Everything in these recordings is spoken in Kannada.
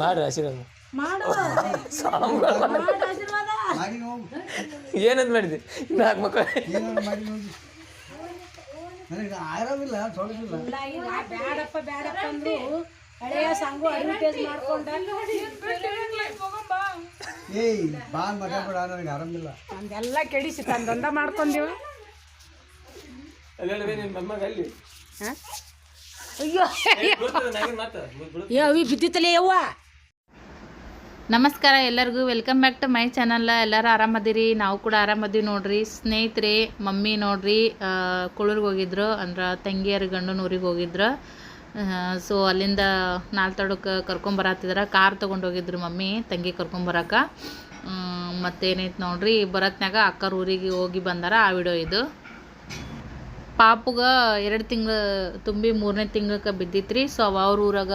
ಮಾಡ್ರಿ ಆಶೀರ್ವಾದ. ಏನಂತ ಮಾಡಿದ್ವಿ ನಾಲ್ಕು ಮಕ್ಕಳು ಆರಾಮಿಲ್ಲ ಬ್ಯಾಡಪ್ಪ ಬ್ಯಾಡಪ್ಪ ಅಂದ್ರು. ಹಳೆಯ ಸಂಗು ಅಡ್ವರ್ಟೈಸ್ ಮಾಡ್ಕೊಂಡ. ಏಯ್ ಬಾ ಮಾತಾಡ್ಬೇಡ ನನಗೆ ಆರಾಮಿಲ್ಲ. ನಮ್ದೆಲ್ಲ ಕೆಡಿಸಿ ತಂದೊಂದ ಮಾಡ್ಕೊಂಡೀವ ಅಲ್ಲ ನಿಮ್ಮ ಮೊಮ್ಮಗ ಅಲ್ಲಿ. ಹಾ? ಅಯ್ಯೋ. ಬಿದ್ದಿತ್ತಲೇ ಯವ್ವ. ನಮಸ್ಕಾರ ಎಲ್ಲರಿಗೂ. Welcome back to my channel ಎಲ್ಲರೂ ಆರಾಮದಿರಿ ನಾವು ಕೂಡ ಆರಾಮದೀವಿ ನೋಡ್ರಿ. ಸ್ನೇಹಿತರೆ ಮಮ್ಮಿ ನೋಡ್ರಿ ಕುಳೂರಿಗೆ ಹೋಗಿದ್ರು. ಅಂದ್ರೆ ತಂಗಿಯರ ಗಂಡನ ಊರಿಗೆ ಹೋಗಿದ್ರು. ಸೊ ಅಲ್ಲಿಂದ ನಾಲ್ತಡಕ್ಕೆ ಕರ್ಕೊಂಬರತ್ತಿದ್ರ ಕಾರ್ ತೊಗೊಂಡು ಹೋಗಿದ್ರು ಮಮ್ಮಿ ತಂಗಿ ಕರ್ಕೊಂಬರಕ್ಕೆ ಮತ್ತೇನೈತೆ ನೋಡ್ರಿ? ಬರತ್ನಾಗ ಅಕ್ಕರ ಊರಿಗೆ ಹೋಗಿ ಬಂದಾರ ಆ ವಿಡಿಯೋ ಇದು. ಪಾಪುಗ ಎರಡು ತಿಂಗಳು ತುಂಬಿ ಮೂರನೇ ತಿಂಗ್ಳಕ್ಕೆ ಬಿದ್ದಿತ್ರಿ. ಸೊ ಅವ ಅವ್ರ ಊರಾಗ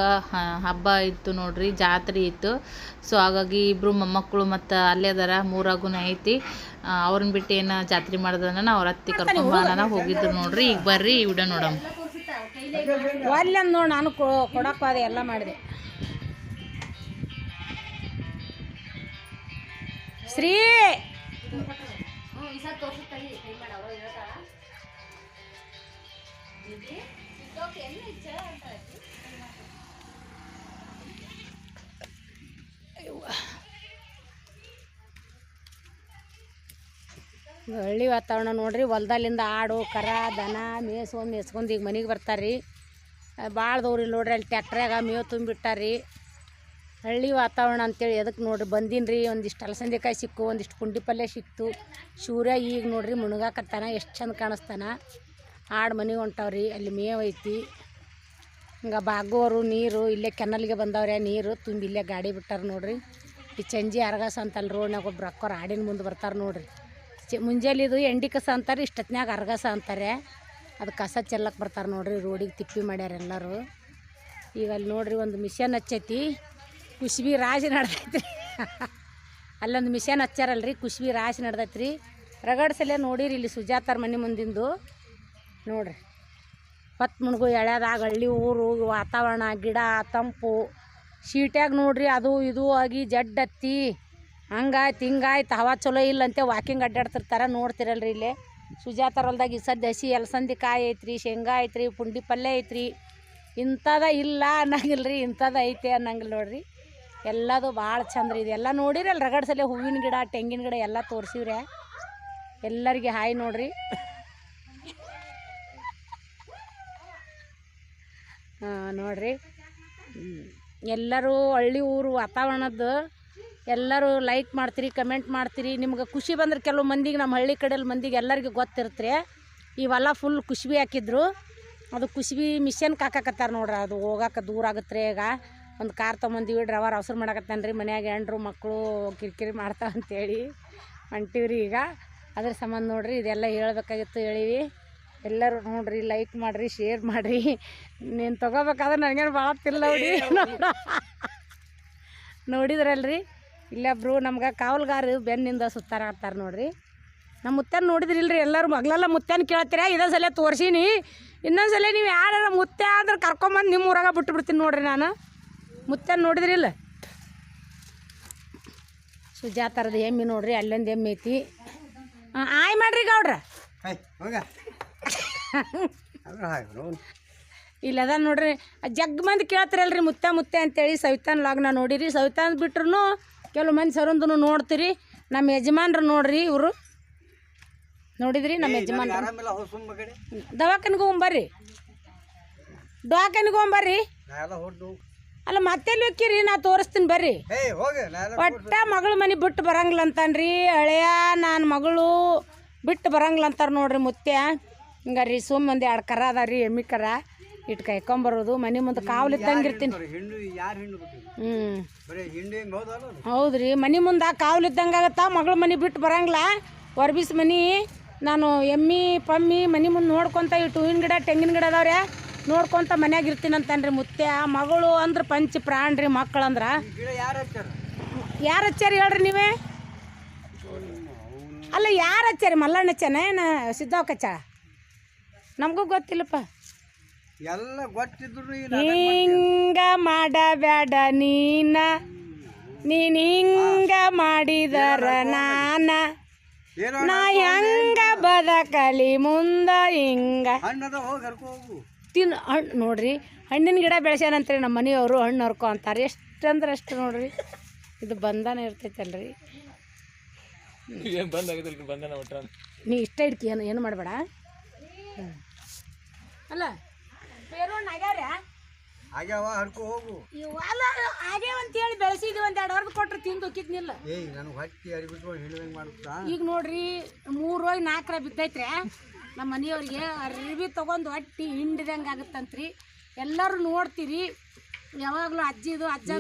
ಹಬ್ಬ ಇತ್ತು ನೋಡ್ರಿ ಜಾತ್ರೆ ಇತ್ತು. ಸೊ ಹಾಗಾಗಿ ಇಬ್ಬರು ಮೊಮ್ಮಕ್ಕಳು ಮತ್ತು ಅಲ್ಲೇ ಅದಾರ ಮೂರಾಗುನ ಐತಿ. ಅವ್ರನ್ನ ಬಿಟ್ಟು ಏನು ಜಾತ್ರೆ ಮಾಡ್ದನ ಅವ್ರ ಅತ್ತಿ ಕರ್ಕೊಂಬಾನ ಹೋಗಿದ್ರು ನೋಡ್ರಿ. ಈಗ ಬರ್ರಿ ಈ ವಿಡಿಯೋ ನೋಡಮ್. ಒಲ್ಲೆ ನೋಡಿ ನಾನು ಕೊಡಪ್ಪ ಅದೇ ಎಲ್ಲ ಮಾಡಿದೆ. ಶ್ರೀ! ಹಳ್ಳಿ ವಾತಾವರಣ ನೋಡ್ರಿ, ಹೊಲ್ದಲ್ಲಿಂದ ಆಡು, ಕರ, ದನ ಮೇಸ್ಕೊಂಡು ಮೇಸ್ಕೊಂಡು ಈಗ ಮನೆಗೆ ಬರ್ತಾರೆ ಭಾಳ ದೂರ ನೋಡ್ರಿ, ಅಲ್ಲಿ ಟ್ಯಾಕ್ಟ್ರ್ಯಾಗ ಮೇವು ತುಂಬಿಟ್ಟಾರ್ರಿ. ಹಳ್ಳಿ ವಾತಾವರಣ ಅಂತೇಳಿ ಎದಕ್ಕೆ ನೋಡ್ರಿ ಬಂದೀನಿ ರೀ ಒಂದಿಷ್ಟು ಅಲಸಂದೆಕಾಯಿ ಸಿಕ್ಕು, ಒಂದಿಷ್ಟು ಪುಂಡಿ ಪಲ್ಯ ಸಿಕ್ತು. ಸೂರ್ಯ ಈಗ ನೋಡ್ರಿ ಮುಣಗಾಕತ್ತಾನ ಎಷ್ಟು ಚಂದ ಕಾಣಿಸ್ತಾನ. ಆಡು ಮನೆಗೆ ಹೊಂಟವ್ರಿ, ಅಲ್ಲಿ ಮೇವು ಐತಿ. ಹಿಂಗೆ ಬಾಗೋರು, ನೀರು, ಇಲ್ಲೇ ಕೆನಲ್ಗೆ ಬಂದವ್ರೆ, ನೀರು ತುಂಬಿ ಇಲ್ಲೇ ಗಾಡಿ ಬಿಟ್ಟಾರ ನೋಡ್ರಿ. ಈ ಚಂಜಿ ಅರ್ಗಸ ಅಂತಲ್ಲಿ ರೋಡ್ನಾಗ ಒಬ್ರು ಅಕ್ಕೋರು ಆಡಿನ ಮುಂದೆ ಬರ್ತಾರೆ ನೋಡ್ರಿ. ಮುಂಜಾನೆ ಮುಂಜಾಲಿದು ಎಂಡಿ ಕಸ ಅಂತಾರೆ, ಇಷ್ಟೊತ್ನ್ಯಾಗ ಅರಗಸ ಅಂತಾರೆ. ಅದು ಕಸ ಚೆಲ್ಲಕ್ಕೆ ಬರ್ತಾರೆ ನೋಡ್ರಿ, ರೋಡಿಗೆ ತಿಪ್ಪಿ ಮಾಡ್ಯಾರ ಎಲ್ಲರೂ. ಈಗ ಅಲ್ಲಿ ನೋಡ್ರಿ ಒಂದು ಮಿಷನ್ ಹಚ್ಚೈತಿ. ಕುಶ್ಬಿ ರಾಶಿ ನಡ್ದೈತ್ರಿ. ಅಲ್ಲೊಂದು ಮಿಷನ್ ಹಚ್ಚಾರಲ್ರಿ ಕುಶ್ಬಿ ರಾಶಿ ನಡ್ದೈತ್ರಿ. ರಗಡ್ಸಲೆ ನೋಡಿರಿ ಇಲ್ಲಿ ಸುಜಾತಾರ ಮನೆ ಮುಂದಿಂದು. ನೋಡ್ರಿ. ಪತ್ ಮುಣಗು ಎಳ್ಯಾದಾಗ ಹಳ್ಳಿ ಊರು, ವಾತಾವರಣ, ಗಿಡ, ತಂಪು. ಶೀಟ್ಯಾಗ ನೋಡ್ರಿ ಅದು, ಇದು ಆಗಿ ಜಡ್ ಹತ್ತಿ ಹಂಗಾಯ್ತು, ಹಿಂಗಾಯ್ತು, ಹವಾ ಚಲೋ ಇಲ್ಲಂತೆ ವಾಕಿಂಗ್ ಅಡ್ಡಾಡ್ತಿರ್ತಾರೆ, ನೋಡ್ತಿರಲ್ರಿ ಇಲ್ಲಿ. ಹೊಲ್ದಾಗ ಈ ಸದ್ಯ ಹಸಿ ಅಲಸಂದಿ ಕಾಯಿ ಐತ್ರಿ, ಶೇಂಗಾ ಐತ್ರಿ, ಪುಂಡಿ ಪಲ್ಯ ಐತ್ರಿ. ಇಂಥದ ಇಲ್ಲ ಅನ್ನಂಗಿಲ್ಲ ರೀ ಇಂಥದ್ದು ಐತೆ ಅನ್ನಂಗಿಲ್ಲ ನೋಡ್ರಿ. ಎಲ್ಲದು ಭಾಳ ಚಂದ ರೀ ಇದೆಲ್ಲ ನೋಡಿರಲ್ಲ ರಗಡ್ಸಲೆ ಹೂವಿನ ಗಿಡ, ತೆಂಗಿನ ಗಿಡ ಎಲ್ಲ ತೋರಿಸಿವ್ರೆ. ಎಲ್ಲರಿಗೆ ಹಾಯ್ ನೋಡ್ರಿ. ನೋಡ್ರಿ. ಎಲ್ಲರೂ ಹಳ್ಳಿ ಊರು ವಾತಾವರಣದ್ದು ಎಲ್ಲರೂ ಲೈಕ್ ಮಾಡ್ತೀರಿ ಕಮೆಂಟ್ ಮಾಡ್ತೀರಿ. ನಿಮ್ಗೆ ಖುಷಿ ಬಂದ್ರೆ ಕೆಲವು ಮಂದಿಗೆ ನಮ್ಮ ಹಳ್ಳಿ ಕಡೆಯಲ್ಲಿ ಮಂದಿಗೆ ಎಲ್ಲರಿಗೂ ಗೊತ್ತಿರುತ್ತೆ. ಇವೆಲ್ಲ ಫುಲ್ ಕುಶ್ಬಿ ಹಾಕಿದ್ರು. ಅದು ಕುಶ್ಬಿ ಮಿಷನ್ಗೆ ಹಾಕಾಕತ್ತಾರ ನೋಡ್ರಿ. ಅದು ಹೋಗಾಕ ದೂರ ಆಗತ್ತೆ ಈಗ. ಒಂದು ಕಾರ್ ತೊಗೊಂಬಂದಿವಿ ಡ್ರೈವರ್ ಅವಸರ ಮಾಡಕತ್ತಾನ ರೀ ಮನ್ಯಾಗ ಮಕ್ಕಳು ಕಿರಿಕಿರಿ ಮಾಡ್ತಾವಂತೇಳಿ ಹೊಂಟೀವ್ರಿ ಈಗ. ಅದ್ರ ಸಂಬಂಧ ನೋಡ್ರಿ. ಇದೆಲ್ಲ ಹೇಳ್ಬೇಕಾಗಿತ್ತು ಹೇಳಿವಿ. ಎಲ್ಲರೂ ನೋಡ್ರಿ ಲೈಕ್ ಮಾಡಿರಿ ಶೇರ್ ಮಾಡಿರಿ. ನೀನು ತೊಗೋಬೇಕಾದ್ರೆ ನನಗೇನು ಭಾಳ ತಿಲ್ಲ ನೋಡಿ. ನೋಡಿದ್ರಲ್ರಿ? ಇಲ್ಲೊಬ್ರು ನಮ್ಗೆ ಕಾವಲ್ಗಾರು ಬೆನ್ನಿಂದ ಸುತ್ತಾರತ್ತಾರೆ ನೋಡ್ರಿ. ನಮ್ಮ ಮುತ್ತನ ನೋಡಿದ್ರಿ ಇಲ್ರಿ ಎಲ್ಲರೂ ಮಗ್ಲೆಲ್ಲ ಮುತ್ತನ ಕೇಳ್ತೀರ ಇದೊಂದು ಸಲ ತೋರ್ಸೀನಿ. ಇನ್ನೊಂದು ಸಲ ನೀವು ಯಾರು ಮುತ್ತ ಅಂದ್ರೆ ಕರ್ಕೊಂಬಂದು ನಿಮ್ಮ ಊರಾಗ ಬಿಟ್ಟು ಬಿಡ್ತೀನಿ ನೋಡ್ರಿ ನಾನು. ಮುತ್ತನ ನೋಡಿದ್ರಿಲ್ಲ? ಸುಜಾತಾರದ ಎಮ್ಮೆ ನೋಡ್ರಿ, ಅಲ್ಲೊಂದು ಎಮ್ಮೆ ಐತಿ. ಆಯ್ ಮಾಡ್ರಿ ಗೌಡ್ರ. ನೋಡು ಇಲ್ಲದ ನೋಡ್ರಿ. ಜಗ್ ಮಂದಿ ಕೇಳ್ತಿರಲ್ರಿ ಮುತ್ತ ಮುತ್ತೆ ಅಂತೇಳಿ ಸವಿತಾನ ಲಾಗ್ನ ನೋಡಿರಿ. ಸವಿತಾನ ಬಿಟ್ರು ಕೆಲವು ಮಂದಿ ಸರಂದು ನೋಡ್ತೀರಿ. ನಮ್ಮ ಯಜಮಾನ್ರು ನೋಡ್ರಿ ಇವರು. ನೋಡಿದ್ರಿ ನಮ್ಮ ಯಜಮಾನ್ ಆರಾಮಿಲ್ಲ ಹೋಗಿ ಸುಮ್ಮ ಕಡೆ ದವಾಖಾನಿಗೆ ಹೋಗ್ಬರ್ರಿ ದವಾಖಾನಿಗೆ ಹೋಗ್ಬರ್ರಿ ನಾ ಎಲ್ಲ ಹೊಡ್ದು ಅಲ್ಲ ಮತ್ತೆಲ್ಲಿ ಹೋಕ್ಕಿರಿ? ನಾ ತೋರಿಸ್ತೀನಿ ಬರ್ರಿ ಒಟ್ಟ ಮಗಳು ಮನೆ ಬಿಟ್ಟು ಬರಂಗಿಲ್ಲ ಅಂತಾನ್ರಿ ಹಳೆಯ ನಾನು ಮಗಳು ಬಿಟ್ಟು ಬರಂಗಿಲ್ಲ ಅಂತಾರೆ ನೋಡ್ರಿ ಮುತ್ಯ ಹಿಂಗಾರಿ ಸುಮ್ಮ ಒಂದು ಎರಡು ಕರ ಅದ ರೀ ಎಮ್ಮಿ ಕರ ಇಟ್ಟು ಕಾಯ್ಕೊಂಬರೋದು ಮನೆ ಮುಂದೆ ಕಾವಲು ಇದ್ದಂಗೆ ಇರ್ತೀನಿ. ಹ್ಞೂ ಹೌದು ರೀ ಹಿಂಗೆ ಹೌದ್ರಿ ಮನೆ ಮುಂದೆ ಕಾವಲು ಇದ್ದಂಗೆ ಆಗತ್ತಾ ಮಗಳ ಮನೆ ಬಿಟ್ಟು ಬರಂಗಿಲ್ಲ ವರ್ಬಿಸ್ ಮನೆ ನಾನು ಎಮ್ಮಿ ಪಮ್ಮಿ ಮನೆ ಮುಂದೆ ನೋಡ್ಕೊತ ಇಟ್ಟು ಹೂವಿನ ಗಿಡ ತೆಂಗಿನ ಗಿಡ ಅದಾವ್ರೆ ನೋಡ್ಕೊತ ಮನ್ಯಾಗ ಇರ್ತೀನಿ ಮುತ್ತೆ ಮಗಳು ಅಂದ್ರೆ ಪಂಚ ಪ್ರಾಣ ರೀ ಮಕ್ಕಳಂದ್ರೆ ಅಂದ್ರೆ ಯಾರು ಹಚ್ಚಾರ ಹೇಳ್ರಿ ನೀವೇ? ಅಲ್ಲ ಯಾರು ಹಚ್ಚಾರಿ ಮಲ್ಲಣ್ಣ ಹಚ್ಚಾನ ಏನು ಸಿದ್ಧಾವಕ್ ಹಚ್ಚಾಳ ನಮಗೂ ಗೊತ್ತಿಲ್ಲಪ್ಪ. ಎಲ್ಲ ಗೊತ್ತಿದ್ರು ಈ ನಾಟಕ ಮಾಡ್ತೀಯ. ಹಿಂಗ ಮಾಡಬೇಡ ನೀನ. ನೀನ್ ಹಿಂಗ ಮಾಡಿದರ ನಾನ. ನಾ ಹೆಂಗ ಬದಕಲಿ ಮುಂದ ಹಿಂಗ. ತಿನ್ ಹಣ್ಣು ನೋಡ್ರಿ ಹಣ್ಣಿನ ಗಿಡ ಬೆಳೆಸ್ಯಾನಂತ್ರಿ ನಮ್ಮ ಮನೆಯವರು ಹಣ್ಣು ಹರ್ಕೊ ಅಂತಾರೆ. ಎಷ್ಟು ಅಂದ್ರೆ ಅಷ್ಟು ನೋಡ್ರಿ ಇದು ಬಂಧನ ಇರ್ತೈತಲ್ರಿ. ನೀ ಇಷ್ಟ ಇಡ್ತೀಯ ಏನು ಏನು ಮಾಡಬೇಡ? ಅಲ್ಲ ಬೇರೋಣ ಆಗ್ಯಾರ ಆಗ್ಯಾವ ಹರ್ಕೊ ಹೋಗು. ಅಲ್ಲ ಆಗ್ಯಾವ ಅಂತೇಳಿ ಬೆಳೆಸಿದ್ವಿ ಒಂದ್ ಎರಡು ವರ್ಷ ಕೊಟ್ರೆ ತಿಂದು ಕಿತ್ನಿಲ್ಲ ಏಯ್ ನನಗೆ ಹೊಟ್ಟಿ ಅರಿಬಿಟ್ಟು ಹಿಡಿದಂಗೆ ಮಾಡುತ್ತಾ? ಈಗ ನೋಡ್ರಿ ಮೂರು ಹೋಗಿ ನಾಲ್ಕರ ಬಿದ್ದೈತ್ರಿ ನಮ್ಮ ಮನೆಯವ್ರಿಗೆ ಅರ್ಬಿ ತಗೊಂಡು ಹೊಟ್ಟಿ ಹಿಂಡಿದಂಗೆ ಆಗುತ್ತಂತ್ರಿ. ಎಲ್ಲರೂ ನೋಡ್ತೀರಿ ಯಾವಾಗಲೂ ಅಜ್ಜಿದು ಅಜ್ಜಿ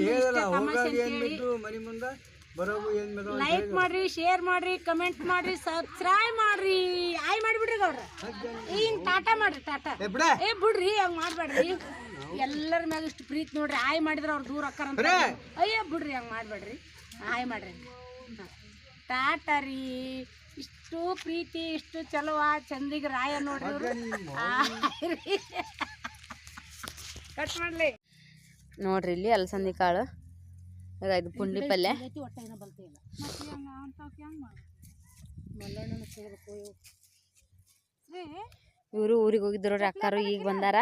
ತಮಾಷೆ ಅಂತ ಹೇಳಿ. ಮನೆ ಮುಂದೆ? ಲೈಕ್ ಮಾಡ್ರಿ ಶೇರ್ ಮಾಡ್ರಿ ಕಮೆಂಟ್ ಮಾಡ್ರಿ ಸಬ್ಸ್ಕ್ರೈಬ್ ಮಾಡ್ರಿ. ಆಯ್ ಮಾಡಿಬಿಡ್ರಿ ಗೌಡ್ರ. ಹಿಂಗ್ ಟಾಟಾ ಮಾಡ್ರಿ ಟಾಟಾ. ಏ ಬಿಡ. ಏ ಬಿಡ್ರಿ ಹಂಗ್ ಮಾಡ್ಬೇಡ್ರಿ. ಎಲ್ಲರ ಮ್ಯಾಗ ಇಷ್ಟು ಪ್ರೀತಿ ನೋಡ್ರಿ. ಆಯ್ ಮಾಡಿದ್ರೆ ಅವ್ರು ದೂರ ಅಕ್ಕಾರಂತ ಅಯ್ಯ ಬಿಡ್ರಿ ಹಂಗ್ ಮಾಡ್ಬೇಡ್ರಿ. ಆಯ್ ಮಾಡ್ರಿ. ಟಾಟಾ ರೀ ಇಷ್ಟು ಪ್ರೀತಿ ಇಷ್ಟು ಚಲೋ ಚಂದಿಗೆ ರಾಯ ನೋಡ್ರಿ. ಕಟ್ ಮಾಡ್ಲಿ. ನೋಡ್ರಿ ಇಲ್ಲಿ ಅಲಸಂದಿ ಕಾಳು. ಇದು ಪುಂಡಿ ಪಲ್ಯ. ಇವರು. ಊರಿಗೆ ಹೋಗಿದ್ರು ರೀ ಅಕ್ಕಾರು ಈಗ ಬಂದಾರ.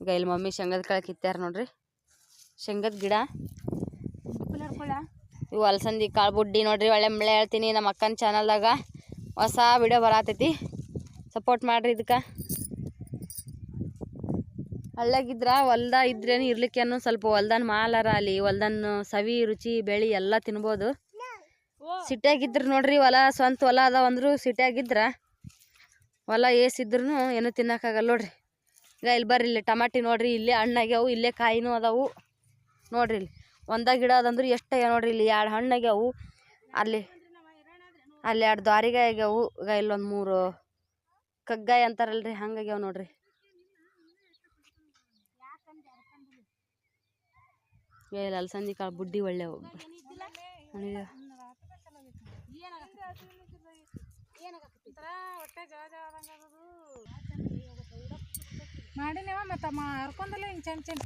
ಈಗ ಇಲ್ಲಿ ಮಮ್ಮಿ ಶೇಂಗದ ಕಾಳು ಕಿತ್ತಾರ ನೋಡ್ರಿ. ಶೇಂಗದ ಗಿಡ? ಇವು ಅಲಸಂದಿ ಕಾಳು ಬುಡ್ಡಿ ನೋಡ್ರಿ ಒಳ್ಳೆ ಮಳೆ ಹೇಳ್ತೀನಿ ನಮ್ಮ ಅಕ್ಕನ ಚಾನಲ್ದಾಗ ಹೊಸ ವಿಡಿಯೋ ಬರತೈತಿ. ಸಪೋರ್ಟ್ ಮಾಡ್ರಿ ಇದಕ್ಕೆ. ಹಳ್ಳಾಗಿದ್ರ ಹೊಲ್ದ ಇದ್ರೇನು ಇರ್ಲಿಕ್ಕೇನು ಸ್ವಲ್ಪ ಹೊಲ್ದನ್ ಮಾಲಾರ ಅಲ್ಲಿ, ಹೊಲ್ದನ್ ಸವಿ, ರುಚಿ, ಬೆಳಿ ಎಲ್ಲ ತಿನ್ಬೋದು. ಸಿಟಿಯಾಗಿದ್ರ ನೋಡ್ರಿ ಹೊಲ, ಸ್ವಂತ ಹೊಲ ಅದಾವ ಅಂದ್ರು ಸಿಟಿಯಾಗಿದ್ರ. ಹೊಲ ಏಸಿದ್ರು ಏನು ತಿನ್ನೋಕ್ಕಾಗಲ್ಲ ನೋಡ್ರಿ. ಈಗ ಇಲ್ಲಿ ಬರ್ರಿ ಇಲ್ಲಿ ಟಮಾಟಿ ನೋಡ್ರಿ, ಇಲ್ಲೇ ಹಣ್ಣಾಗ್ಯಾವು ಇಲ್ಲೇ ಕಾಯಿನೂ ಅದಾವು. ನೋಡ್ರಿ ಇಲ್ಲಿ ಒಂದ ಗಿಡ ಅದಂದ್ರೆ ಎಷ್ಟು ನೋಡ್ರಿ ಇಲ್ಲಿ ಎರಡು ಹಣ್ಣಾಗ್ಯಾವು ಅಲ್ಲಿ ಅಲ್ಲಿ ಎರಡು ದ್ವಾರಿಗಾಯಿ ಆಗ್ಯಾವು. ಈಗ ಇಲ್ಲೊಂದು ಮೂರು ಕಗ್ಗಾಯಿ ಅಂತಾರಲ್ರಿ ಹಂಗಾಗ್ಯಾವ ನೋಡ್ರಿ ಈಗ ಇಲ್ಲಿ ಅಲಸಂದಿ ಕಾಳು ಬುಡ್ಡಿ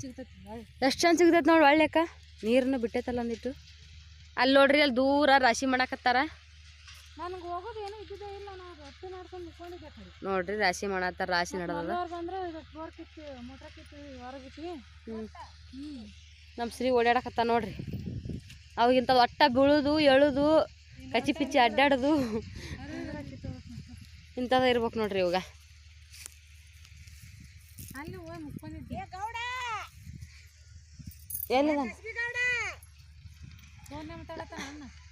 ಸಿಗ್ತೈತಿ. ಎಷ್ಟು ಚಂದ ಸಿಗ್ತೈತೆ ನೋಡಿ ಒಳ್ಳೆಕ್ಕ ನೀರನ್ನು ಬಿಟ್ಟೈತಲ್ಲ ಅಂದಿಟ್ಟು ಅಲ್ಲಿ ನೋಡ್ರಿ ಅಲ್ಲಿ ದೂರ ರಾಶಿ ಮಾಡಾಕತ್ತಾರ. ನೋಡ್ರಿ ರಾಶಿ ಮಾಡತ್ತಾರ ರಾಶಿ ನಡದದ. ನಮ್ಮ ಶ್ರೀ ಓಡಾಡಕತ್ತ ನೋಡ್ರಿ. ಅವಾಗಿಂತ ಒಟ್ಟ ಬೀಳುದು ಎಳುದು ಕಚ್ಚಿ ಪಿಚ್ಚಿ ಅಡ್ಡಾಡೋದು. ಇಂಥದ್ದು ಇರ್ಬೇಕು ನೋಡ್ರಿ ಇವಾಗ.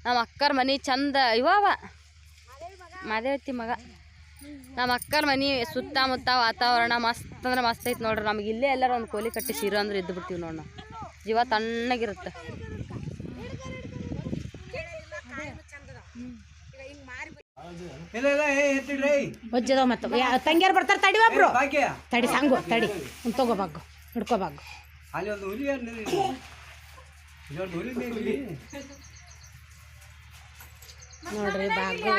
ನಮ್ಮ ಅಕ್ಕರ ಮನೆ ಚಂದ ಇವಾವ. ಮಾದೇವತಿ ಮಗ. ನಮ್ಮ ಅಕ್ಕರ ಮನೆ ಸುತ್ತಮುತ್ತ ವಾತಾವರಣ ಮಸ್ತ್ ಅಂದ್ರೆ ಮಸ್ತ್ ಐತಿ ನೋಡ್ರಿ. ನಮ್ಗೆ ಇಲ್ಲೇ ಎಲ್ಲರೂ ಒಂದು ಕೋಲಿ ಕಟ್ಟಿ ಸೀರೆ ಅಂದ್ರೆ ಇದ್ದು ಬಿಡ್ತೀವಿ ನೋಡಿ ನಾವು. ಜೀವ ತಣ್ಣಗಿರುತ್ತೆ. ಇಲ್ಲ ಇಲ್ಲ ಏ ಎತ್ತಿಡ್ರಿ ಒಜ್ಜದ ಮತ್ತು ತಂಗಿಯಾರು ಬರ್ತಾರೆ ತಡಿ ಒಬ್ರು ಭಾಗ್ಯ. ತಡಿ ಸಂಗು ತಡಿ. ಒಂದು ತಗೋ ಬಾಗು ಹಿಡ್ಕೋ ಬಾಗು. ಅಲ್ಲಿ ಒಂದು ಹುಲಿ ಅಂದ್ರೆ ಇಲ್ಲೊಂದು ಹುಲಿ ಮೇಲಿ ನೋಡ್ರಿ ಬಾಗು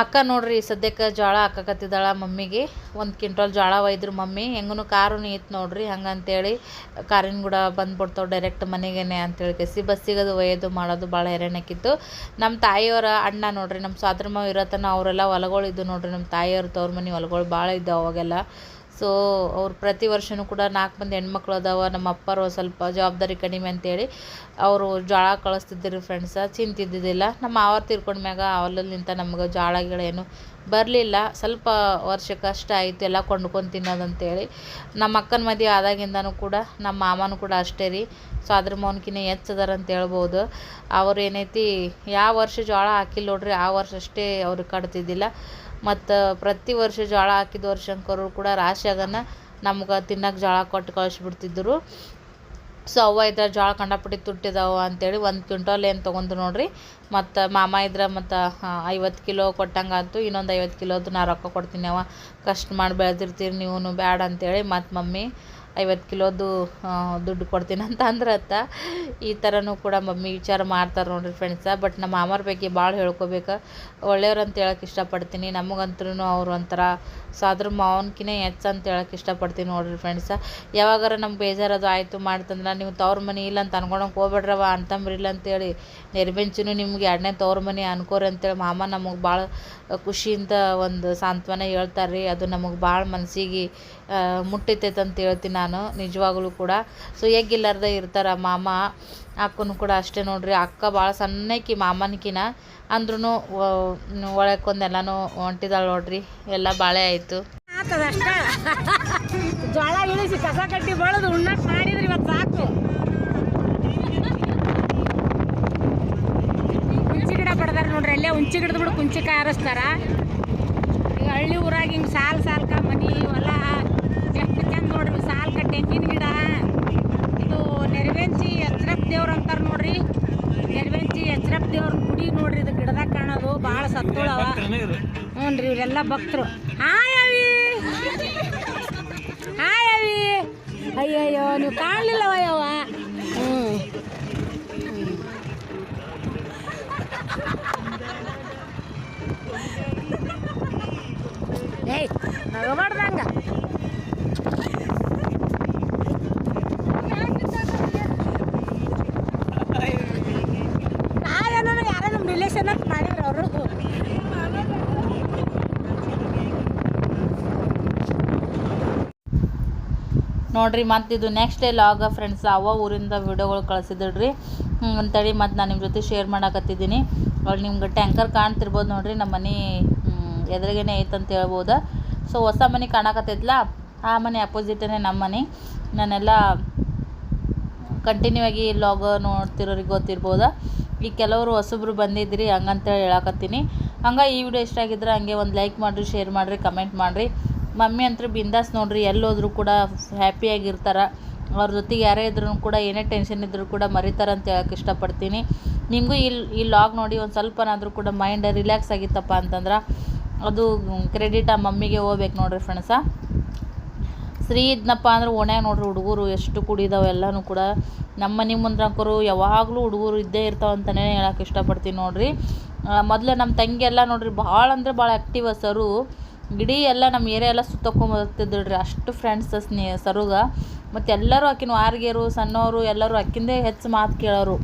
ಅಕ್ಕ ನೋಡ್ರಿ, ಸದ್ಯಕ್ಕೆ ಜೋಳ ಹಾಕಕತ್ತಿದ್ದಾಳ ಮಮ್ಮಿಗೆ. ಒಂದು ಕ್ವಿಂಟಲ್ ಜೋಳ ಒಯ್ದ್ರು ಮಮ್ಮಿ. ಹೆಂಗೂ ಕಾರು ನೀತ್ ನೋಡ್ರಿ, ಹಂಗಂತೇಳಿ ಕಾರಿನ ಕೂಡ ಬಂದ್ಬಿಡ್ತಾವೆ ಡೈರೆಕ್ಟ್ ಮನೆಗೇನೆ ಅಂತೇಳಿ ಕೆಸಿ. ಬಸ್ಸಿಗೆ ಅದು ಒಯ್ಯೋದು ಮಾಡೋದು ಭಾಳ ಹೈರಾಣಾಕಿತ್ತು ನಮ್ಮ ತಾಯಿಯವರ ಅಣ್ಣ ನೋಡ್ರಿ ನಮ್ಮ ಸ್ವಾತಂತ್ರ್ಯ ಇರೋತನ ಅವರೆಲ್ಲ ಹೊಲಗಳು ಇದ್ದು ನೋಡ್ರಿ ನಮ್ಮ ತಾಯಿಯವ್ರ ತವ್ರ ಮನೆ ಹೊಲಗಳು ಭಾಳ ಇದ್ದವು ಅವಾಗೆಲ್ಲ. ಸೊ ಅವ್ರು ಪ್ರತಿ ವರ್ಷವೂ ಕೂಡ ನಾಲ್ಕು ಮಂದಿ ಹೆಣ್ಮಕ್ಳು ಅದಾವ, ನಮ್ಮ ಅಪ್ಪರು ಸ್ವಲ್ಪ ಜವಾಬ್ದಾರಿ ಕಡಿಮೆ ಅಂತೇಳಿ ಅವರು ಜೋಳ ಕಳಿಸ್ತಿದ್ದರು ಫ್ರೆಂಡ್ಸ ಚಿಂತಿದ್ದಿದ್ದಿಲ್ಲ ನಮ್ಮ ಅವ್ರು ತಿರ್ಕೊಂಡ ಮ್ಯಾಗ ಅವಲಲ್ಲಿಂತ ನಮ್ಗೆ ಜ್ವಾಳ ಗಿಳ ಏನು ಬರಲಿಲ್ಲ. ಸ್ವಲ್ಪ ವರ್ಷ ಕಷ್ಟ ಆಯಿತು, ಎಲ್ಲ ಕೊಂಡ್ಕೊಂಡು ತಿನ್ನೋದಂತೇಳಿ. ನಮ್ಮ ಅಕ್ಕನ ಮದುವೆ ಆದಾಗಿಂದನೂ ಕೂಡ ನಮ್ಮ ಮಾಮನೂ ಕೂಡ ಅಷ್ಟೇ ರೀ. ಸೊ ಅದ್ರ ಮೌನ್ಕಿನ ಹೆಚ್ಚದಾರ ಅಂತ ಹೇಳ್ಬೋದು. ಅವ್ರು ಏನೈತಿ, ಯಾವ ವರ್ಷ ಜೋಳ ಹಾಕಿಲ್ಲ ನೋಡ್ರಿ, ಆ ವರ್ಷ ಅಷ್ಟೇ ಅವ್ರಿಗೆ ಕಟ್ತಿದ್ದಿಲ್ಲ. ಮತ್ತು ಪ್ರತಿ ವರ್ಷ ಜೋಳ ಹಾಕಿದ ವರ್ಷಂಕರು ಕೂಡ ರಾಶಿಯಾಗನ ನಮ್ಗೆ ತಿನ್ನಕ್ಕೆ ಜೋಳ ಕೊಟ್ಟು ಕಳಿಸ್ಬಿಡ್ತಿದ್ರು. ಸೊ ಅವ್ವ ಇದ್ರ ಜೋಳ ಕಂಡಪಟ್ಟಿ ತುಟ್ಟಿದಾವ ಅಂತೇಳಿ ಒಂದು ಕ್ವಿಂಟಲ್ ಏನು ತೊಗೊಂಡ್ರು ನೋಡ್ರಿ. ಮತ್ತು ಮಾಮ ಇದ್ರ ಮತ್ತು ಐವತ್ತು ಕಿಲೋ ಕೊಟ್ಟಂಗಾಯ್ತು ಇನ್ನೊಂದು ಐವತ್ತು ಕಿಲೋದು ನಾ ರೊಕ್ಕ ಕೊಡ್ತೀನಿ ಅವ ಕಷ್ಟ ಮಾಡಿ ಬೆಳೆದಿರ್ತೀರಿ ನೀವು ಬ್ಯಾಡ ಅಂತೇಳಿ ಮತ್ತು ಮಮ್ಮಿ ಐವತ್ತು ಕಿಲೋದು ದುಡ್ಡು ಕೊಡ್ತೀನಿ ಅಂತ ಅಂದ್ರತ್ತ. ಈ ಥರನೂ ಕೂಡ ಮಮ್ಮಿ ವಿಚಾರ ಮಾಡ್ತಾರೆ ನೋಡಿರಿ ಫ್ರೆಂಡ್ಸ ಬಟ್ ನಮ್ಮ ಮಾಮರ ಬಗ್ಗೆ ಭಾಳ ಹೇಳ್ಕೊಬೇಕು. ಒಳ್ಳೆಯವ್ರು ಅಂತ ಹೇಳಕ್ಕೆ ಇಷ್ಟಪಡ್ತೀನಿ. ನಮಗಂತೂ ಅವ್ರು ಒಂಥರ ಸಾದ್ರ ಮಾವನ್ಕಿನೇ ಹೆಚ್ಚು ಅಂತ ಹೇಳಕ್ಕೆ ಇಷ್ಟಪಡ್ತೀನಿ ನೋಡಿರಿ ಫ್ರೆಂಡ್ಸ ಯಾವಾಗಾರ ನಮ್ಗೆ ಬೇಜಾರದು ಆಯಿತು ಮಾಡ್ತಂದ್ರೆ ನೀವು ತವ್ರ ಮನೆ ಇಲ್ಲ ಅಂತ ಅನ್ಕೊಳಕ್ಕೆ ಹೋಗ್ಬೇಡ್ರವ ಅಂತಂಬ್ರಿಲ್ಲ ಅಂತೇಳಿ, ನೆರಬೆಂಚುನು ನಿಮ್ಗೆ ಎರಡನೇ ತವ್ರ ಮನೆ ಅನ್ಕೋರಿ ಅಂತೇಳಿ ಮಾಮ ನಮಗೆ ಭಾಳ ಖುಷಿಯಿಂದ ಒಂದು ಸಾಂತ್ವನ ಹೇಳ್ತಾರೆ ರೀ ಅದು ನಮಗೆ ಭಾಳ ಮನಸ್ಸಿಗೆ ಮುಟ್ಟಿತೈತೆ ಅಂತ ಹೇಳ್ತೀನಿ ನಾನು, ನಿಜವಾಗ್ಲೂ ಕೂಡ. ಸೊ ಎಗ್ಗಿಲ್ಲಾರ್ದೆ ಇರ್ತಾರೆ ಮಾಮ, ಅಕ್ಕನು ಕೂಡ ಅಷ್ಟೇ ನೋಡ್ರಿ. ಅಕ್ಕ ಭಾಳ ಸಣ್ಣಕಿ ಮಾಮನಕಿನ. ಅಂದ್ರೂ ಎಲ್ಲನೂ ಹೊಂಟಿದಾಳೆ ನೋಡ್ರಿ. ಎಲ್ಲ ಬಾಳೆ ಆಯಿತು. ಜೋಳ ಇಳಿಸಿ ಕಸ ಕಟ್ಟಿ ಬಳದು ಉಣ್ಣಕ್ ಮಾಡಿದ್ರಿ ಇವತ್ತು ಸಾಕು. ಹುಂಚಿ ಬಡ್ದಾರ ನೋಡ್ರಿ ಅಲ್ಲೇ ಹುಂಚಿ ಗಿಡದ ಬಿಡು ಕುಂಚಿಕಾಯಿ ಆರಿಸ್ತಾರ ಈಗ ಹಳ್ಳಿ ಊರಾಗ ಹಿಂಗೆ ಸಾಲ್ ಸಾಲ್ಕ ಮನೆ ಹೊಲ ಎಷ್ಟು ಚಂದ ನೋಡ್ರಿ ಸಾಲ್ಕ ತೆಂಗಿನ ಗಿಡ. ಇದು ನೆರವೇಂಚಿ ಎಚ್ರಪ್ ದೇವ್ರು ಅಂತಾರೆ ನೋಡ್ರಿ. ನೆರವೇಂಚಿ ಎಚ್ರಪ್ ದೇವ್ರ ಗುಡಿ ನೋಡ್ರಿ ಇದು ಗಿಡದಾಗ ಕಾಣೋದು ಭಾಳ ಸತ್ತೋಳವ. ಹ್ಞೂ ರೀ ಇವರೆಲ್ಲ ಭಕ್ತರು ಹಾಯ್ ಅವಿ ಹಾಯ್ ಅವಿ ಅಯ್ಯಯ್ಯೋ ನೀವು ಕಾಣಲಿಲ್ಲವ ಯವ್ವ ಹ್ಞೂ ಏಯ್ ನಗಬಾರ್ದಂಗ ನಾವೇನೋ ಯಾರೋ ನಮ್ಮ ರಿಲೇಷನ್ ಅಂತ ಮಾಡಿದ್ರು ಅವರು ನೋಡ್ರಿ, ಮತ್ತು ಇದು ನೆಕ್ಸ್ಟ್ ಡೇ ಲಾಗ ಫ್ರೆಂಡ್ಸ್ ಅವ ಊರಿಂದ ವಿಡಿಯೋಗಳು ಕಳಿಸಿದ್ರಿ ಅಂತೇಳಿ ಮತ್ತು ನಾನು ನಿಮ್ಮ ಜೊತೆ ಶೇರ್ ಮಾಡಕತ್ತಿದ್ದೀನಿ. ಅವ್ಳು ನಿಮ್ಗೆ ಟ್ಯಾಂಕರ್ ಕಾಣ್ತಿರ್ಬೋದು ನೋಡಿರಿ ನಮ್ಮ ಮನೆ ಎದುರಿಗೇನೆ ಐತೆ ಅಂತ ಹೇಳ್ಬೋದು. ಸೊ ಹೊಸ ಮನೆ ಕಾಣಕತ್ತೈತ್ಲ ಆ ಮನೆ ಅಪೋಸಿಟೇ ನಮ್ಮ ಮನೆ. ನಾನೆಲ್ಲ ಕಂಟಿನ್ಯೂ ಆಗಿ ಲಾಗ್ ನೋಡ್ತಿರೋರಿಗೆ ಗೊತ್ತಿರ್ಬೋದು. ಈಗ ಕೆಲವರು ಹೊಸಬ್ರು ಬಂದಿದ್ರಿ, ಹಂಗಂತೇಳಿ ಹೇಳಕತ್ತೀನಿ. ಹಂಗೆ ಈ ವಿಡಿಯೋ ಇಷ್ಟ ಆಗಿದ್ರೆ ಹಂಗೆ ಒಂದು ಲೈಕ್ ಮಾಡಿರಿ ಶೇರ್ ಮಾಡಿರಿ ಕಮೆಂಟ್ ಮಾಡಿರಿ. ಮಮ್ಮಿ ಅಂತೂ ಬಿಂದಾಸ್ ನೋಡ್ರಿ, ಎಲ್ಲೋದ್ರೂ ಕೂಡ ಹ್ಯಾಪಿಯಾಗಿರ್ತಾರೆ ಅವ್ರ ಜೊತೆಗೆ ಯಾರೇ ಇದ್ರೂ ಕೂಡ ಏನೇ ಟೆನ್ಷನ್ ಇದ್ದರೂ ಕೂಡ ಮರಿತಾರೆ ಅಂತ ಹೇಳಕ್ಕೆ ಇಷ್ಟಪಡ್ತೀನಿ. ನಿಮಗೂ ಇಲ್ಲಿ ಈ ಲಾಗ್ ನೋಡಿ ಒಂದು ಸ್ವಲ್ಪನಾದರೂ ಕೂಡ ಮೈಂಡ್ ರಿಲ್ಯಾಕ್ಸ್ ಆಗಿತ್ತಪ್ಪ ಅಂತಂದ್ರೆ ಅದು ಕ್ರೆಡಿಟ್ ಆ ಮಮ್ಮಿಗೆ ಹೋಗ್ಬೇಕು ನೋಡ್ರಿ ಫ್ರೆಂಡ್ಸ ಸ್ತ್ರೀ ಇದ್ನಪ್ಪ ಅಂದ್ರೆ ಓಣ್ಯಾಗ ನೋಡ್ರಿ ಹುಡುಗರು ಎಷ್ಟು ಕುಡಿದಾವೆ ಎಲ್ಲನೂ ಕೂಡ. ನಮ್ಮ ಮನೆ ಮುಂದೆ ಹಾಕೋರು ಯಾವಾಗಲೂ ಹುಡುಗರು ಇದ್ದೇ ಇರ್ತಾವೆ ಅಂತಲೇ ಹೇಳಕ್ಕೆ ಇಷ್ಟಪಡ್ತೀನಿ ನೋಡ್ರಿ. ಮೊದಲು ನಮ್ಮ ತಂಗಿ ಎಲ್ಲ ನೋಡ್ರಿ ಭಾಳ ಅಂದ್ರೆ ಭಾಳ ಆ್ಯಕ್ಟಿವ್ ಸರು. ಇಡೀ ಎಲ್ಲ ನಮ್ಮ ಏರಿಯಾ ಎಲ್ಲ ಸುತ್ತಕೊಂಬರ್ತಿದ್ದಳು ರೀ ಅಷ್ಟು ಫ್ರೆಂಡ್ಸ್ ಸ್ನೇಹ ಸರುಗ. ಮತ್ತು ಎಲ್ಲರೂ ಆಕಿನ ವಾರ್ಗೇರು ಸಣ್ಣವರು ಎಲ್ಲರೂ ಅಕ್ಕಿಂದೇ ಹೆಚ್ಚು ಮಾತು ಕೇಳೋರು.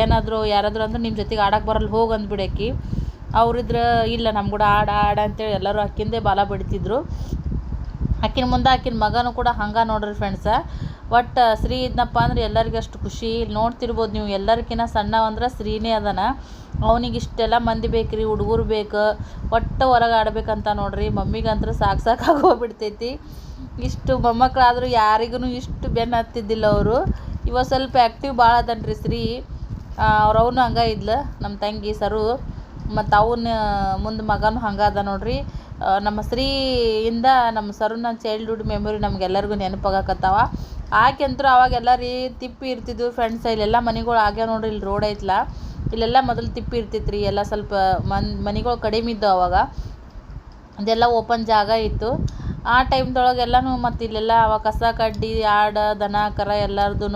ಏನಾದರೂ ಯಾರಾದರೂ ಅಂದ್ರೆ ನಿಮ್ಮ ಜೊತೆಗೆ ಆಡಕ್ಕೆ ಬರಲ್ಲ ಹೋಗಿ ಆಕಿ. ಅವ್ರಿದ್ರೆ, ಇಲ್ಲ ನಮ್ಮ ಕೂಡ ಆಡ ಆಡ ಅಂತೇಳಿ ಎಲ್ಲರೂ ಅಕ್ಕಿಂದೇ ಬಾಲ ಬಡಿತಿದ್ರು. ಆಕಿನ ಮುಂದೆ ಆಕಿನ ಮಗನೂ ಕೂಡ ಹಂಗೆ ನೋಡ್ರಿ ಫ್ರೆಂಡ್ಸ ಒಟ್ಟು ಸ್ತ್ರೀ ಇದ್ನಪ್ಪ ಅಂದ್ರೆ ಎಲ್ಲರಿಗೆ ಅಷ್ಟು ಖುಷಿ. ಇಲ್ಲಿ ನೋಡ್ತಿರ್ಬೋದು ನೀವು ಎಲ್ಲರಿಗಿನ್ನ ಸಣ್ಣವ ಅಂದ್ರೆ ಶ್ರೀನೇ ಅದಾನ. ಅವನಿಗೆ ಇಷ್ಟೆಲ್ಲ ಮಂದಿ ಬೇಕ್ರಿ, ಹುಡುಗರು ಬೇಕು. ಒಟ್ಟು ಹೊರಗೆ ಆಡ್ಬೇಕಂತ ನೋಡ್ರಿ. ಮಮ್ಮಿಗಂತೂ ಸಾಕು ಸಾಕಾಗೋಗ್ಬಿಡ್ತೈತಿ ಇಷ್ಟು ಮೊಮ್ಮಕ್ಕಳಾದರೂ ಯಾರಿಗೂ ಇಷ್ಟು ಬೆನ್ನು ಹತ್ತಿದ್ದಿಲ್ಲ ಅವರು. ಇವಾಗ ಸ್ವಲ್ಪ ಆ್ಯಕ್ಟಿವ್ ಭಾಳ ಅದನ್ರಿ ಸ್ತ್ರೀ. ಅವ್ರವನು ಹಂಗೆ ಇದ್ಲು ನಮ್ಮ ತಂಗಿ ಸರು. ಮತ್ತು ಅವನ, ಮುಂದೆ ಮಗನೂ ಹಂಗೆ ಅದ ನೋಡ್ರಿ. ನಮ್ಮ ಸ್ತ್ರೀಯಿಂದ ನಮ್ಮ ಸರುನ ಚೈಲ್ಡ್ಹುಡ್ ಮೆಮೊರಿ ನಮ್ಗೆಲ್ಲರಿಗೂ ನೆನಪಾಗಕತ್ತಾವ. ಆಕೆಂತರೂ ಅವಾಗೆಲ್ಲ ರೀ ತಿಪ್ಪಿ ಇರ್ತಿದ್ವು ಫ್ರೆಂಡ್ಸ್ ಇಲ್ಲೆಲ್ಲ ಮನೆಗಳು ಆಗ್ಯಾವ ನೋಡ್ರಿ, ಇಲ್ಲಿ ರೋಡ್ ಐತ್ಲ. ಇಲ್ಲೆಲ್ಲ ಮೊದಲು ತಿಪ್ಪಿ ಇರ್ತಿತ್ತು ರೀ ಎಲ್ಲ ಸ್ವಲ್ಪ ಮನ್, ಮನೆಗಳು ಕಡಿಮೆ ಇದ್ದವು ಅವಾಗ. ಅದೆಲ್ಲ ಓಪನ್ ಜಾಗ ಇತ್ತು. ಆ ಟೈಮ್ದೊಳಗೆಲ್ಲನೂ ಮತ್ತು ಇಲ್ಲೆಲ್ಲ ಅವಾಗ ಕಸ ಕಡ್ಡಿ, ಆಡ, ದನ, ಕರ ಎಲ್ಲರದೂ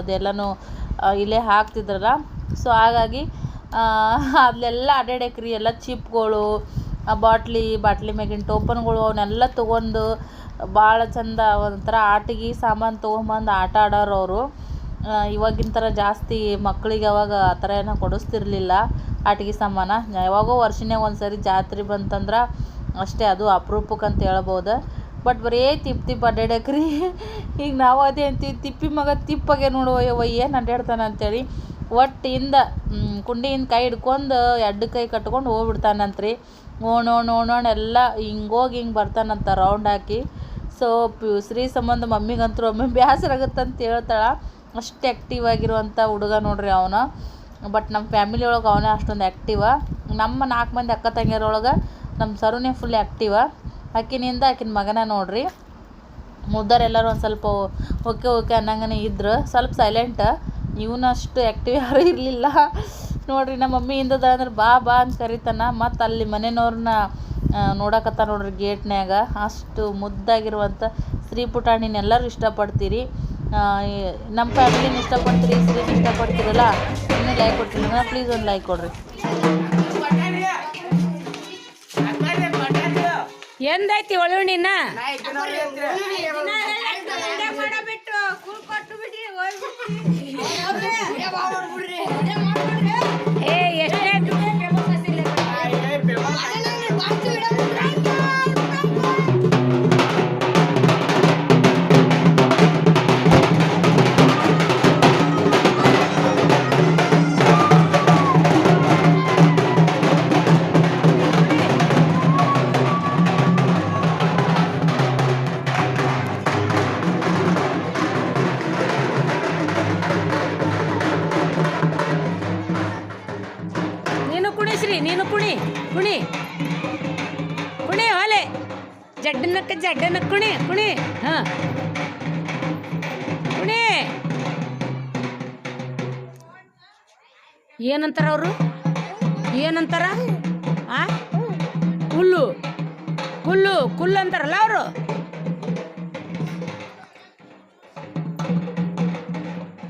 ಅದೆಲ್ಲನೂ ಇಲ್ಲೇ ಹಾಕ್ತಿದ್ರಲ್ಲ. ಸೊ ಹಾಗಾಗಿ ಅಲ್ಲೆಲ್ಲ ಅಡ್ಯಾಡಕ್ರಿ ಎಲ್ಲ ಚಿಪ್ಗಳು ಬಾಟ್ಲಿ ಬಾಟ್ಲಿ ಮ್ಯಾಗಿನ ಟೋಪನ್ಗಳು ಅವನ್ನೆಲ್ಲ ತೊಗೊಂಡು ಭಾಳ ಚಂದ ಒಂಥರ ಆಟಿಗೆ ಸಾಮಾನು ತೊಗೊಂಬಂದು ಆಟ ಆಡೋರು ಅವರು. ಇವಾಗಿನ ಥರ ಜಾಸ್ತಿ ಮಕ್ಕಳಿಗೆ ಅವಾಗ ಆ ಥರ ಏನೋ ಕೊಡಿಸ್ತಿರ್ಲಿಲ್ಲ ಆಟಿಕೆ ಸಾಮಾನು. ಯಾವಾಗೋ ವರ್ಷನ್ಯಾಗ ಒಂದು ಸರಿ ಜಾತ್ರೆ ಬಂತಂದ್ರೆ ಅಷ್ಟೇ ಅದು ಅಪರೂಪಕ್ಕೆ ಅಂತ ಹೇಳ್ಬೋದು. ಬಟ್ ಬರೀ ತಿಪ್ಪು ತಿಪ್ಪು ಅಡ್ಡಾಡಕ್ರಿ ಈಗ ನಾವು ಅದೇ ಅಂತೀವಿ, ತಿಪ್ಪಿ ಮಗ ತಿಪ್ಪಾಗೆ ನೋಡುವ ಏನು ಅಡ್ಡಾಡ್ತಾನೆ ಅಂತೇಳಿ ಒಟ್ಟಿಂದ ಕುಂಡಿಯಿಂದ ಕೈ ಹಿಡ್ಕೊಂಡು ಎಡ್ಡು ಕೈ ಕಟ್ಕೊಂಡು ಹೋಗ್ಬಿಡ್ತಾನಂತ್ರಿ. ಓಣೋಣ ಓಣ್ ಓಣ್ ಓಣ್ ಎಲ್ಲ ಹಿಂಗೋಗಿ ಹಿಂಗೆ ಬರ್ತಾನಂತ ರೌಂಡ್ ಹಾಕಿ. ಸೊ ಶ್ರೀ ಸಂಬಂಧ ಮಮ್ಮಿಗಂತೂ ಒಮ್ಮೆ ಬೇಸರ ಅಂತ ಹೇಳ್ತಾಳೆ. ಅಷ್ಟು ಆ್ಯಕ್ಟಿವ್ ಆಗಿರುವಂಥ ಹುಡುಗ ನೋಡ್ರಿ ಅವನು. ಬಟ್ ನಮ್ಮ ಫ್ಯಾಮಿಲಿ ಒಳಗೆ ಅವನೇ ಅಷ್ಟೊಂದು ಆ್ಯಕ್ಟಿವ ನಮ್ಮ ನಾಲ್ಕು ಮಂದಿ ಅಕ್ಕ ತಂಗಿಯರೊಳಗೆ ನಮ್ಮ ಸರುನೇ ಫುಲ್ ಆ್ಯಕ್ಟಿವ ಆಕಿನಿಂದ ಆಕಿನ ಮಗನ ನೋಡ್ರಿ. ಎಲ್ಲರೂ ಒಂದು ಸ್ವಲ್ಪ ಓಕೆ ಓಕೆ ಅನ್ನಂಗನೆ ಇದ್ರು. ಸ್ವಲ್ಪ ಸೈಲೆಂಟ್ ಇವನಷ್ಟು ಆ್ಯಕ್ಟಿವ್ ಯಾರೂ ಇರಲಿಲ್ಲ. ನೋಡ್ರಿ, ನಮ್ಮ ಮಮ್ಮಿ ಹಿಂದದ ಅಂದ್ರೆ ಬಾ ಬಾ ಅಂತ ಕರಿತಾನೆ. ಮತ್ತು ಅಲ್ಲಿ ಮನೆಯವ್ರನ್ನ ನೋಡಕತ್ತ ನೋಡ್ರಿ ಗೇಟ್ನ್ಯಾಗ. ಅಷ್ಟು ಮುದ್ದಾಗಿರುವಂಥ ಸ್ತ್ರೀ ಪುಟಾಣಿನೆಲ್ಲರೂ ಇಷ್ಟಪಡ್ತೀರಿ. ನಮ್ಮ ಫ್ಯಾಮಿಲಿನ ಇಷ್ಟಪಡ್ತೀರಿ ಸ್ತ್ರೀನ ಇಷ್ಟಪಡ್ತೀರಲ್ಲ ಇನ್ನೂ ಲೈಕ್ ಕೊಡ್ತೀರಿ ಪ್ಲೀಸ್ ಒಂದು ಲೈಕ್ ಕೊಡ್ರಿ. ಎಂದೈತಿ ಒಳ್ಳುಣ್ಣಿನ ಏ ನೀನು ಕುಣಿ ಕುಣಿ ಕುಣಿ ಹೊಲೆ. ಜಡ್ಡನಕ್ಕ ಜಡ್ಡನ ಕುಣಿ ಕುಣಿ. ಹಾ. ಕುಣಿ. ಏನಂತಾರ ಅವರು? ಏನಂತಾರ? ಆ? ಹುಲ್ಲು ಹುಲ್ಲು ಕುಲ್ಲು ಅಂತಾರಲ್ಲ ಅವರು?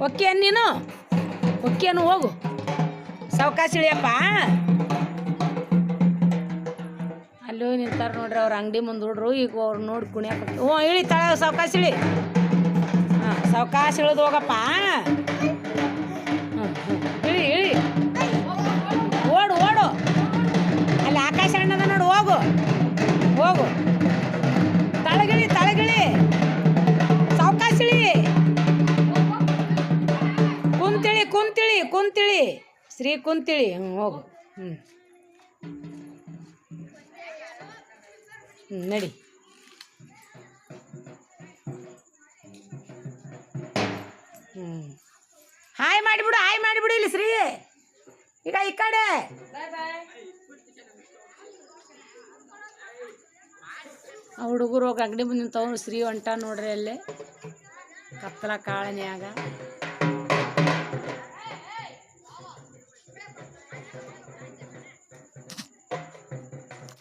ಓಕೆ ನೀನು? ಓಕೆನು ಹೋಗು. ಸಾವಕಾಶ ಇಳಿಯಪ್ಪ ಅಲ್ಲಿ ಹೋಗಿ ನಿಂತಾರ ನೋಡ್ರಿ ಅವ್ರ ಅಂಗಡಿ ಮುಂದೆ ಹುಡ್ರು ಈಗ ಅವ್ರು ನೋಡಿ ಕುಣಿಯಕ್ಕೆ ಹ್ಞೂ, ಇಳಿ ತಳ ಸಾವ್ಕಾಶ ಇಳಿ. ಹಾಂ ಸಾವ್ಕಾಶ ಇಳಿದು ಹೋಗಪ್ಪ ಹ್ಞೂ ಹ್ಞೂ ಇಳಿ ಇಳಿ. ಓಡು ಓಡು. ಅಲ್ಲಿ ಆಕಾಶ ಅಣ್ಣದ ನೋಡು, ಹೋಗು. ಹೋಗು. ತಳಗಿಳಿ ತಳಗಿಳಿ. ಸಾವ್ಕಾಶ ಇಳಿ. ಕುಂತಿಳಿ ಕುಂತಿಳಿ ಕುಂತಿಳಿ. ಶ್ರೀ ಕುಂತಿಳಿ ಹ್ಞೂ ಹೋಗು. ಹ್ಞೂ ನಡಿ. ಹ್ಞೂ ಹಾಯ್ ಮಾಡಿಬಿಡು ಹಾಯ್ ಮಾಡಿಬಿಡು ಇಲ್ಲಿ ಶ್ರೀ. ಈಗ ಈ ಕಡೆ. ಆ ಹುಡುಗರು ಹೋಗಿ ಅಂಗಡಿ ಮುಂದೆ ತಗೊಂಡು ಶ್ರೀ ಹೊಂಟ ನೋಡ್ರಿ ಅಲ್ಲೇ. ಕತ್ತಲ ಕಾಳನ್ಯಾಗ.